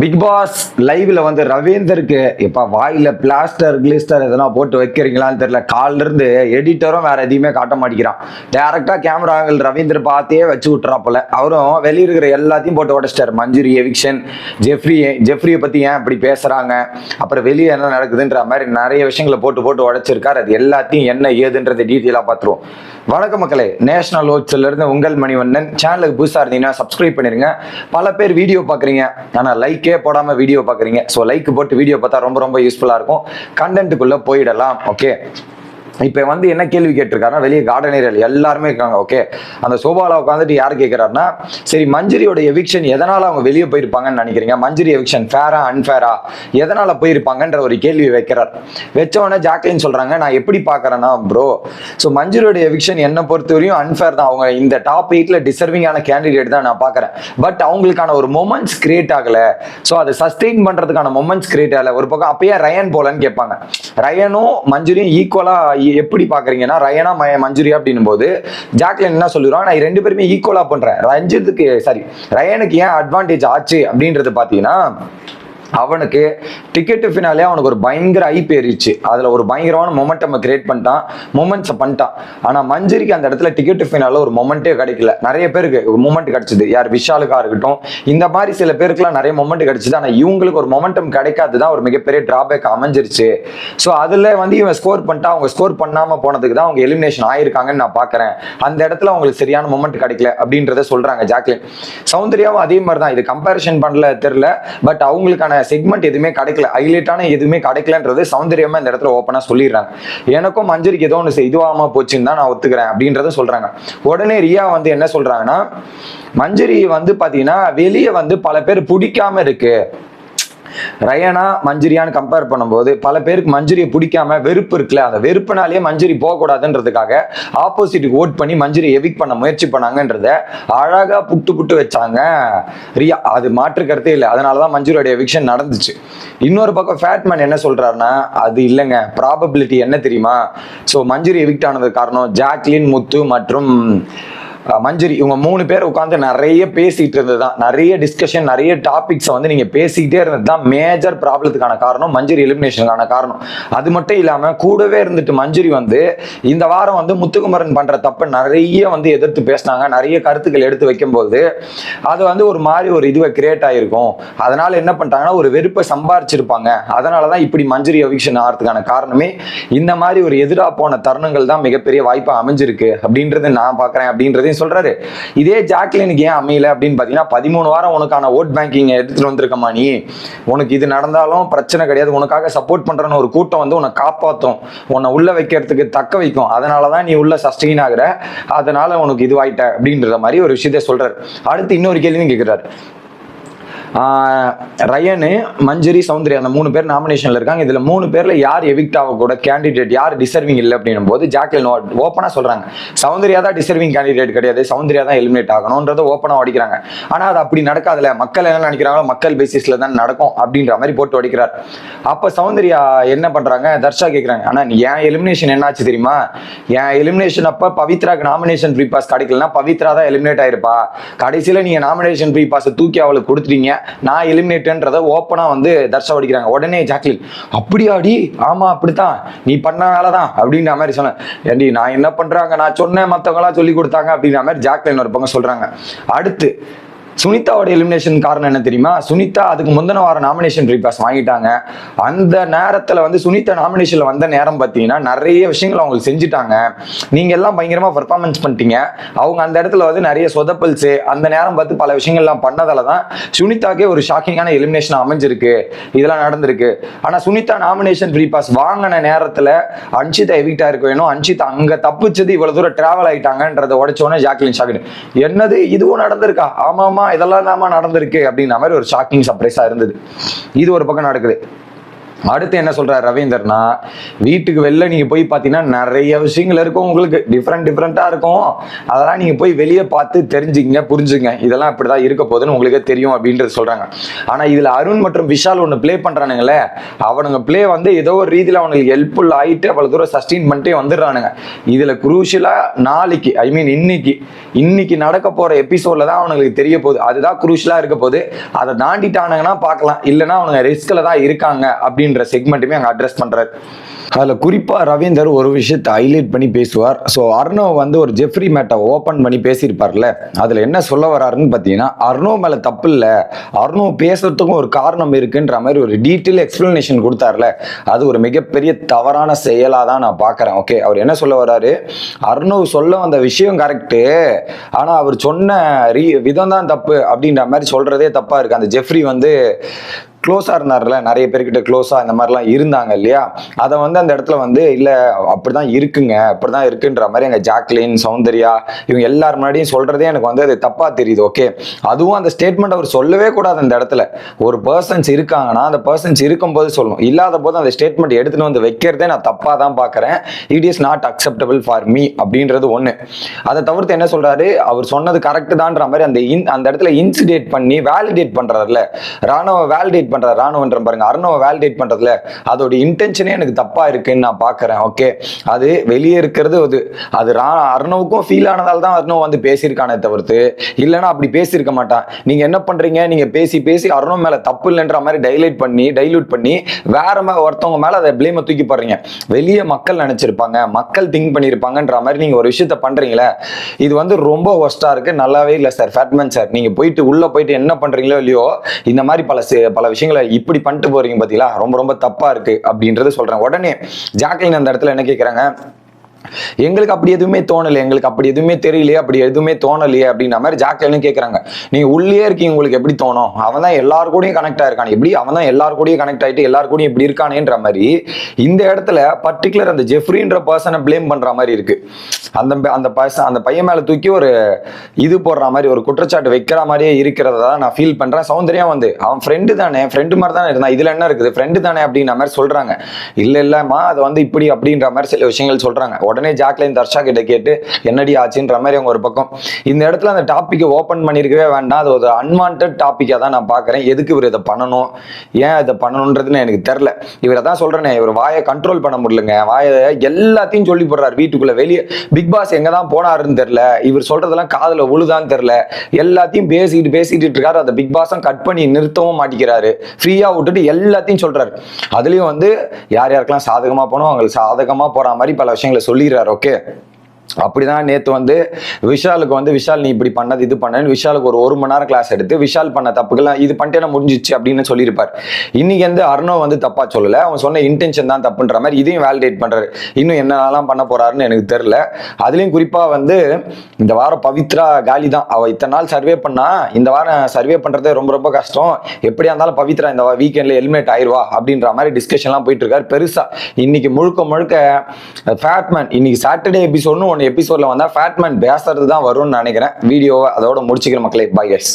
Big pass லைவ்ல வந்து ரவீந்தருக்கு இப்ப வாயில பிளாஸ்டர் கிளிஸ்டர் எதனா போட்டு வைக்கிறீங்களான்னு தெரியல. கால்ல இருந்து எடிட்டரும் வேற எதையுமே காட்ட மாட்டேங்கிறான். டேரக்டா கேமராங்கள் ரவீந்தர் பார்த்தே வச்சு விட்டுறாப்புல அவரும் வெளிய இருக்கிற எல்லாத்தையும் போட்டு உடச்சிட்டார். மஞ்சுரி எவிக்ஷன் ஜெஃப்ரி ஜெஃப்ரியை பத்தி ஏன் இப்படி பேசுறாங்க? அப்புறம் வெளியே என்ன நடக்குதுன்ற மாதிரி நிறைய விஷயங்களை போட்டு போட்டு உடைச்சிருக்காரு. அது எல்லாத்தையும் என்ன ஏதுன்றதை டீட்டெயிலாக பார்த்துருவோம். வணக்க மக்களே. நேஷனல் ஓட்ஸ்ல இருந்து உங்கள் மணிவண்ணன். சேனலுக்கு புதுசாக இருந்தீங்கன்னா சப்ஸ்கிரைப் பண்ணிருங்க. பல பேர் வீடியோ பார்க்குறீங்க. ஆனால் லைக்கே போடாமல் வீடியோ பார்க்குறீங்க ஸோ லைக் போட்டு வீடியோ பார்த்தா ரொம்ப ரொம்ப யூஸ்ஃபுல்லாக இருக்கும். கண்டென்ட்டுக்குள்ளே போயிடலாம். ஓகே இப்போ வந்து என்ன கேள்வி கேட்டிருக்காருன்னா வெளியே கார்டன் ஏரியா எல்லாருமே இருக்காங்க ஓகே அந்த சோபாவில் உட்காந்துட்டு யார் கேட்குறாருன்னா சரி மஞ்சரியோட எவிக்ஷன் எதனால் அவங்க வெளியே போயிருப்பாங்கன்னு நினைக்கிறீங்க? மஞ்சரி எவிக்ஷன் ஃபேரா அன்ஃபேரா எதனால் போயிருப்பாங்கன்ற ஒரு கேள்வி வைக்கிறார். வச்ச ஜாக்லின் சொல்கிறாங்க நான் எப்படி பார்க்குறேன்னா ப்ரோ ஸோ மஞ்சரியோட எவிக்ஷன் என்னை பொறுத்தவரையும் அன்ஃபேர் தான். அவங்க இந்த டாப் எயிட்டில் டிசர்விங்கான கேண்டிடேட் தான் நான் பார்க்குறேன் பட் அவங்களுக்கான ஒரு மொமெண்ட்ஸ் கிரியேட் ஆகலை. ஸோ அதை சஸ்டெயின் பண்ணுறதுக்கான மொமெண்ட்ஸ் கிரியேட் ஆகலை. ஒரு பக்கம் அப்பயே ரயன் போலன்னு கேட்பாங்க. ரயனும் மஞ்சுரியும் ஈக்குவலாக எப்படி பாக்குறீங்கன்னா ரயனா ம மஞ்சுரியா அப்படின்னும் போது ஜாக்லின் என்ன சொல்லிடுவாங்க நான் ரெண்டு பேருமே ஈக்குவலா பண்றேன். ரஞ்சித்துக்கு சாரி ரயனுக்கு ஏன் அட்வான்டேஜ் ஆச்சு அப்படின்றது பாத்தீங்கன்னா அவனுக்கு டிக்கெட்டு ஃபினாலே அவனுக்கு ஒரு பயங்கர ஐ பேரிச்சு அதில் ஒரு பயங்கரமான மொமெண்டம் கிரியேட் பண்ணிட்டான். மொமெண்ட்ஸை பண்ணிட்டான். ஆனால் மஞ்சரிக்கு அந்த இடத்துல டிக்கெட்டு ஃபினால ஒரு மொமெண்ட்டே கிடைக்கல. நிறைய பேருக்கு மொமெண்ட் கிடச்சிது. யார்? விஷாலுக்காக இருக்கட்டும். இந்த மாதிரி சில பேருக்குலாம் நிறைய மொமெண்ட் கிடச்சிது. ஆனால் இவங்களுக்கு ஒரு மொமெண்டம் கிடைக்காது தான் ஒரு மிகப்பெரிய டிராபேக் அமைஞ்சிருச்சு. ஸோ அதில் வந்து இவன் ஸ்கோர் பண்ணிட்டா அவங்க ஸ்கோர் பண்ணாமல் போனதுக்கு தான் அவங்க எலிமினேஷன் ஆயிருக்காங்கன்னு நான் பார்க்குறேன் அந்த இடத்துல அவங்களுக்கு சரியான மொமெண்ட் கிடைக்கல அப்படின்றத சொல்கிறாங்க ஜாக்லின். சௌந்தர்யாவும் அதே மாதிரி தான் இது கம்பேரிஷன் பண்ணல தெரில பட் அவங்களுக்கான செக்மெண்ட் எதுவுமே கிடைக்கல. ஹைலைட்டான எதுவுமே கிடைக்கலன்றது சௌந்தர்யமா இந்த இடத்துல ஓப்பனா சொல்லிடுறாங்க. எனக்கும் மஞ்சரிக்கு ஏதோ ஒன்று இதுவாகாம போச்சுன்னு தான் நான் ஒத்துக்கிறேன் அப்படின்றத சொல்றாங்க. உடனே ரியா வந்து என்ன சொல்றாங்கன்னா மஞ்சரி வந்து பாத்தீங்கன்னா வெளியே வந்து பல பேர் பிடிக்காம இருக்கு. ரயனா மஞ்சுரியான்னு கம்பேர் பண்ணும்போது பல பேருக்கு மஞ்சுரியை பிடிக்காம வெறுப்பு இருக்குல்ல அந்த வெறுப்புனாலேயே மஞ்சுரி போகக்கூடாதுன்றதுக்காக ஆப்போசிட்டுக்கு ஓட் பண்ணி மஞ்சுரி எவிக் பண்ண முயற்சி பண்ணாங்கன்றத அழகாக புட்டு புட்டு வச்சாங்க. ரியா அது மாற்று கருத்தே இல்லை. அதனால தான் மஞ்சுரியோட எவிக்ஷன் நடந்துச்சு. இன்னொரு பக்கம் ஃபேட்மேன் என்ன சொல்கிறாருன்னா அது இல்லைங்க. ப்ராபபிலிட்டி என்ன தெரியுமா? ஸோ மஞ்சுரி எவிக்ட் ஆனதுக்கு காரணம் ஜாக்லின் முத்து மற்றும் மஞ்சரி இவங்க மூணு பேர் உட்காந்து நிறைய பேசிட்டு இருந்தது தான் நிறைய டிஸ்கஷன் நிறைய டாபிக்ஸை வந்து நீங்க பேசிக்கிட்டே இருந்தது தான் மேஜர் ப்ராப்ளத்துக்கான காரணம் மஞ்சரி எலிமினேஷனுக்கான காரணம். அது மட்டும் இல்லாம கூடவே இருந்துட்டு மஞ்சரி வந்து இந்த வாரம் வந்து முத்துக்குமரன் பண்ற தப்பை நிறைய வந்து எதிர்த்து பேசினாங்க. நிறைய கருத்துக்கள் எடுத்து வைக்கும்போது அது வந்து ஒரு மாதிரி ஒரு இதுவை கிரியேட் ஆயிருக்கும். அதனால என்ன பண்ணிட்டாங்கன்னா ஒரு வெறுப்பை சம்பாரிச்சிருப்பாங்க. அதனால தான் இப்படி மஞ்சரி எவிக்ஷன் ஆகிறதுக்கான காரணமே இந்த மாதிரி ஒரு எதிரா போன தருணங்கள் தான் மிகப்பெரிய வாய்ப்பாக அமைஞ்சிருக்கு. அப்படின்றது நான் பார்க்கறேன் அப்படின்றதையும் சொல்றாரு இதே ஜாக்லினுக்கு ஏன் அமையல? அப்படின்னு பாத்தீங்கன்னா பதிமூணு வாரம் உனக்கான ஓட் பேங்கிங் எடுத்துட்டு வந்திருக்கமா நீ. உனக்கு இது நடந்தாலும் பிரச்சனை கிடையாது. உனக்காக சப்போர்ட் பண்றன்னு ஒரு கூட்டம் வந்து உன்னை காப்பாற்றும் உன்னை உள்ள வைக்கிறதுக்கு தக்க வைக்கும். அதனால தான் நீ உள்ள சஸ்டெயின் ஆகுற. அதனால உனக்கு இதுவாயிட்ட. அப்படின்ற மாதிரி ஒரு விஷயத்த சொல்றாரு. அடுத்து இன்னொரு கேள்வியும் கேட்கிறாரு ரயனு மஞ்சுரி சௌந்தரி அந்த மூணு பேர் நாமினேஷன்ல இருக்காங்க. இதுல மூணு பேர்ல யார் எவிக்ட் ஆகக்கூட கேண்டிடேட் யார் டிசர்விங் இல்லை அப்படின்னும் போது ஜாக்லின் ஓப்பனா சொல்றாங்க. சௌந்தர்யா தான் டிசர்விங் கேண்டிடேட் கிடையாது. சௌந்தர்யா தான் எலிமினேட் ஆகணும்ன்றத ஓப்பனா அடிக்கிறாங்க. ஆனா அது அப்படி நடக்காதுல மக்கள் என்ன நினைக்கிறாங்களோ மக்கள் பேசிஸ்ல தான் நடக்கும் அப்படின்ற மாதிரி போட்டு அடிக்கிறார். அப்ப சௌந்தர்யா என்ன பண்றாங்க? தர்ஷா கேட்குறாங்க ஆனா என் எலிமினேஷன் என்னாச்சு தெரியுமா? என் எலிமினேஷன் அப்ப பவித்ராக்கு நாமினேஷன் ஃப்ரீ பாஸ் கிடைக்கலனா பவித்ரா தான் எலிமினேட் ஆயிருப்பா. கடைசியில நீங்க நாமினேஷன் ஃப்ரீ பாஸ் தூக்கி அவளுக்கு கொடுத்துட்டீங்க. நான் எலிமினேட்ன்றத ஓப்பனா வந்து தர்ஷா அடிக்கிறாங்க உடனே ஜாக்லின் அப்படியாடி? ஆமா அப்படித்தான். நீ பண்ண வேலை தான் அப்படின்ற மாதிரி சொன்னேன். ஏண்டி நான் என்ன பண்றாங்க? நான் சொன்னேன் மத்தவங்களா சொல்லி கொடுத்தாங்க. அப்படின்ற மாதிரி ஜாக்லின் ஒரு பக்கம் சொல்றாங்க. அடுத்து சுனிதாவோட எலிமினேஷன் காரணம் என்ன தெரியுமா? சுனிதா அதுக்கு முந்தின வாரம் நாமினேஷன் ரீபாஸ் வாங்கிட்டாங்க. அந்த நேரத்தில் வந்து சுனிதா நாமினேஷனில் வந்த நேரம் பார்த்தீங்கன்னா நிறைய விஷயங்கள் அவங்களுக்கு செஞ்சுட்டாங்க. நீங்கள் எல்லாம் பயங்கரமாக பர்ஃபார்மன்ஸ் பண்ணிட்டீங்க. அவங்க அந்த இடத்துல வந்து நிறைய சொதப்பல்ஸு அந்த நேரம் பார்த்து பல விஷயங்கள்லாம் பண்ணதால தான் சுனிதாக்கே ஒரு ஷாக்கிங்கான எலிமினேஷன் அமைஞ்சிருக்கு. இதெல்லாம் நடந்திருக்கு. ஆனால் சுனிதா நாமினேஷன் ஃப்ரீ பாஸ் வாங்கின நேரத்தில் அன்ஷிதா எவிக்டா இருக்க வேணும். அன்ஷிதா அங்கே தப்பிச்சது இவ்வளோ தூரம் ட்ராவல் ஆயிட்டாங்கன்றத உடச்சோன்னே ஜாக்லின் ஷாக்கின் என்னது? இதுவும் நடந்திருக்கா? ஆமாம் இதெல்லாம் தாமா நடந்திருக்கு அப்படின்ற மாதிரி ஒரு ஷாக்கிங் சர்ப்ரைஸா இருந்தது. இது ஒரு பக்கம் நடக்குது. அடுத்து என்ன சொல்றாரு ரவீந்தர்னா வீட்டுக்கு வெளில நீங்க போய் பார்த்தீங்கன்னா நிறைய விஷயங்கள் இருக்கும் உங்களுக்கு. டிஃப்ரெண்ட் டிஃப்ரெண்டா இருக்கும். அதெல்லாம் நீங்க போய் வெளியே பார்த்து தெரிஞ்சுங்க புரிஞ்சுங்க இதெல்லாம் இப்படிதான் இருக்க போகுதுன்னு உங்களுக்கே தெரியும் அப்படின்றது சொல்றாங்க. ஆனா இதுல அருண் மற்றும் விஷால் ஒன்று ப்ளே பண்றானுங்களே அவனுங்க ப்ளே வந்து ஏதோ ஒரு ரீதியில் அவனுக்கு ஹெல்ப்ஃபுல் ஆயிட்டு அவ்வளவு தூரம் சஸ்டெயின் பண்ணிட்டே வந்துடுறானுங்க. இதுல குரூஷியலா நாளைக்கு ஐ மீன் இன்னைக்கு இன்னைக்கு நடக்க போற எபிசோட்ல தான் அவனுங்களுக்கு தெரிய போகுது. அதுதான் குரூஷியலா இருக்க போகுது. அதை தாண்டிட்டானுங்கன்னா பார்க்கலாம். இல்லைன்னா அவனுங்க ரிஸ்க்ல தான் இருக்காங்க அப்படின்னு அப்படின்ற செக்மெண்ட்டுமே அங்கே அட்ரஸ் பண்ணுறாரு அதில் குறிப்பாக ரவீந்தர் ஒரு விஷயத்தை ஹைலைட் பண்ணி பேசுவார். ஸோ அர்ணவ் வந்து ஒரு ஜெஃப்ரி மேட்டை ஓப்பன் பண்ணி பேசியிருப்பார்ல. அதில் என்ன சொல்ல வராருன்னு பார்த்தீங்கன்னா அர்ணவ் மேலே தப்பு இல்லை. அர்ணவ் பேசுறதுக்கும் ஒரு காரணம் இருக்குன்ற மாதிரி ஒரு டீட்டெயில் எக்ஸ்பிளனேஷன் கொடுத்தார்ல. அது ஒரு மிகப்பெரிய தவறான செயலாக தான் நான் பார்க்குறேன் ஓகே அவர் என்ன சொல்ல வராரு? அர்ணவ் சொல்ல வந்த விஷயம் கரெக்டு ஆனால் அவர் சொன்ன ரீ விதம் தான் தப்பு அப்படின்ற மாதிரி சொல்கிறதே தப்பாக இருக்குது அந்த ஜெஃப்ரி வந்து க்ளோஸாக இருந்தார்ல நிறைய பேர்கிட்ட க்ளோஸாக இந்த மாதிரிலாம் இருந்தாங்க இல்லையா? அதை வந்து அந்த இடத்துல வந்து இல்லை அப்படி தான் இருக்குங்க அப்படி தான் இருக்குன்ற மாதிரி எங்கள் ஜாக்லின் சௌந்தர்யா இவங்க எல்லார் முன்னாடியும் சொல்கிறதே எனக்கு வந்து அது தப்பாக தெரியுது ஓகே அதுவும் அந்த ஸ்டேட்மெண்ட் அவர் சொல்லவே கூடாது அந்த இடத்துல. ஒரு பர்சன்ஸ் இருக்காங்கன்னா அந்த பர்சன்ஸ் இருக்கும்போது சொல்லணும். இல்லாத போது அந்த ஸ்டேட்மெண்ட் எடுத்துகிட்டு வந்து வைக்கிறதே நான் தப்பாக தான் பார்க்குறேன் it is not acceptable for me அப்படின்றது ஒன்று அதை தவிர்த்து என்ன சொல்கிறாரு அவர் சொன்னது கரெக்டு தான்ற மாதிரி அந்த இன் அந்த இடத்துல இன்சிடேட் பண்ணி வேலிடேட் பண்ணுறாருல ராணுவ வேலிடேட் பண்ணுற ராணுவன்றம் பாருங்க. அர்ணவ வேலிடேட் பண்றதுல அதோட இன்டென்ஷனே எனக்கு தப்பா இருக்குன்னு நான் பாக்குறேன். ஓகே அது வெளியே இருக்கிறது அது. அது ரா அர்ணவுக்கும் ஃபீல் ஆனதால் தான் அர்ணவ் வந்து பேசியிருக்கானே தவிர்த்து இல்லைன்னா அப்படி பேசியிருக்க மாட்டான். நீங்க என்ன பண்றீங்க? நீங்க பேசி பேசி அர்ணவ் மேல தப்பு இல்லைன்ற மாதிரி டைலைட் பண்ணி டைல்யூட் பண்ணி வேற மாதிரி ஒருத்தவங்க மேல அதை பிளேமை தூக்கி போடுறீங்க. வெளியே மக்கள் நினைச்சிருப்பாங்க மக்கள் திங்க் பண்ணியிருப்பாங்கன்ற மாதிரி நீங்க ஒரு விஷயத்த பண்ணுறீங்களே இது வந்து ரொம்ப ஒஸ்ட்டாக இருக்கு. நல்லாவே இல்லை சார் ஃபேட்மேன் சார் நீங்க போயிட்டு உள்ள போயிட்டு என்ன பண்றீங்களோ இல்லையோ இந்த மாதிரி பல பல பல விஷயங்களை இப்படி பண்ணிட்டு போறீங்க பாத்தீங்களா? ரொம்ப ரொம்ப தப்பா இருக்கு அப்படின்றது சொல்றேன். உடனே ஜாக்லின் அந்த இடத்துல என்ன கேக்குறாங்க? எங்களுக்கு அப்படி எதுவுமே தோணலை எங்களுக்கு அப்படி எதுவுமே தெரியலையே அப்படி எதுவுமே தோணலையே அப்படின்ற மாதிரி ஜாக்லின்னு கேட்குறாங்க நீ உள்ளே இருக்கீங்க உங்களுக்கு எப்படி தோணும்? அவன் தான் எல்லாரு கூடயும் கனெக்ட் ஆயிருக்கான். எப்படி? அவன் தான் எல்லாரு கூடயும் கனெக்ட் ஆயிட்டு எல்லாரு கூடயும் இப்படி இருக்கானேன்ற மாதிரி இந்த இடத்துல பர்டிகுலர் அந்த ஜெஃப்ரின்ற பர்சனை ப்ளேம் பண்ற மாதிரி இருக்கு. அந்த அந்த பர்சன் அந்த பையன் மேல தூக்கி ஒரு இது போடுற மாதிரி ஒரு குற்றச்சாட்டு வைக்கிற மாதிரியே இருக்கிறத தான் நான் ஃபீல் பண்றேன். சௌந்தர்யா வந்து அவன் ஃப்ரெண்டு தானே ஃப்ரெண்டு மாதிரி தானே இருந்தான். இதுல என்ன இருக்குது? ஃப்ரெண்டு தானே அப்படின்ற மாதிரி சொல்றாங்க. இல்ல இல்லம்மா அது வந்து இப்படி அப்படின்ற மாதிரி சில விஷயங்கள் சொல்றாங்க. உடனே ஜாக்லைன் தர்ஷா கிட்ட கேட்டு என்னடி ஆச்சுன்ற மாதிரி அவங்க ஒரு பக்கம். இந்த இடத்துல அந்த டாப்பிக்கை ஓப்பன் பண்ணியிருக்கவே வேண்டாம். அது ஒரு அன்வான்ட் டாப்பிக்காக தான் நான் பார்க்குறேன். எதுக்கு இவர் இதை பண்ணணும்? ஏன் இதை பண்ணணுன்றதுன்னு எனக்கு தெரில இவரை தான் சொல்கிறேனே இவர் வாயை கண்ட்ரோல் பண்ண முடியலங்க. வாயை எல்லாத்தையும் சொல்லி போடுறாரு வீட்டுக்குள்ளே. வெளியே பிக் பாஸ் எங்கே தான் போனாருன்னு தெரில இவர் சொல்கிறதெல்லாம் காதில் உழுதான்னு தெரில எல்லாத்தையும் பேசிட்டு பேசிட்டு இருக்காரு. அந்த பிக் பாஸும் கட் பண்ணி நிறுத்தவும் மாட்டிக்கிறாரு. ஃப்ரீயாக விட்டுட்டு எல்லாத்தையும் சொல்கிறாரு அதுலேயும் வந்து யார் யாருக்கெல்லாம் சாதகமாக போனோம் அவங்களுக்கு சாதகமாக போகிற மாதிரி பல விஷயங்களை சொல்லி சொல்லிடுறாரு ஓகே அப்படிதான் நேற்று வந்து விஷாலுக்கு வந்து விஷால் நீ இப்படி பண்ணது இது பண்ணு விஷாலுக்கு ஒரு ஒரு மணி நேரம் கிளாஸ் எடுத்து விஷால் பண்ண தப்புக்கெல்லாம் இது பண்ணிட்டே முடிஞ்சிச்சு அப்படின்னு சொல்லியிருப்பார். இன்னைக்கு வந்து அர்ணவ் வந்து தப்பா சொல்லல. அவன் சொன்ன இன்டென்ஷன் தான் தப்புன்ற மாதிரி இதையும் வேலிடேட் பண்றாரு. இன்னும் என்னென்னலாம் பண்ண போறாருன்னு எனக்கு தெரில அதுலயும் குறிப்பா வந்து இந்த வாரம் பவித்ரா காலி தான். அவள் இத்தனை நாள் சர்வே பண்ணா இந்த வாரம் சர்வே பண்றதே ரொம்ப ரொம்ப கஷ்டம். எப்படியா இருந்தாலும் பவித்ரா இந்த வீக்கெண்ட்ல ஹெல்மெட் ஆயிடுவா அப்படின்ற மாதிரி டிஸ்கஷன்லாம் போயிட்டு இருக்காரு. பெருசா இன்னைக்கு முழுக்க முழுக்க ஃபேட்மேன் இன்னைக்கு சாட்டர்டே எபிசோட்னு ஒன்று எபிசோட்ல வந்தா ஃபேட்மேன் பேசுறது தான் வரும்னு நினைக்கிறேன். வீடியோவை அதோட முடிச்சுக்கிற மக்களே. Bye guys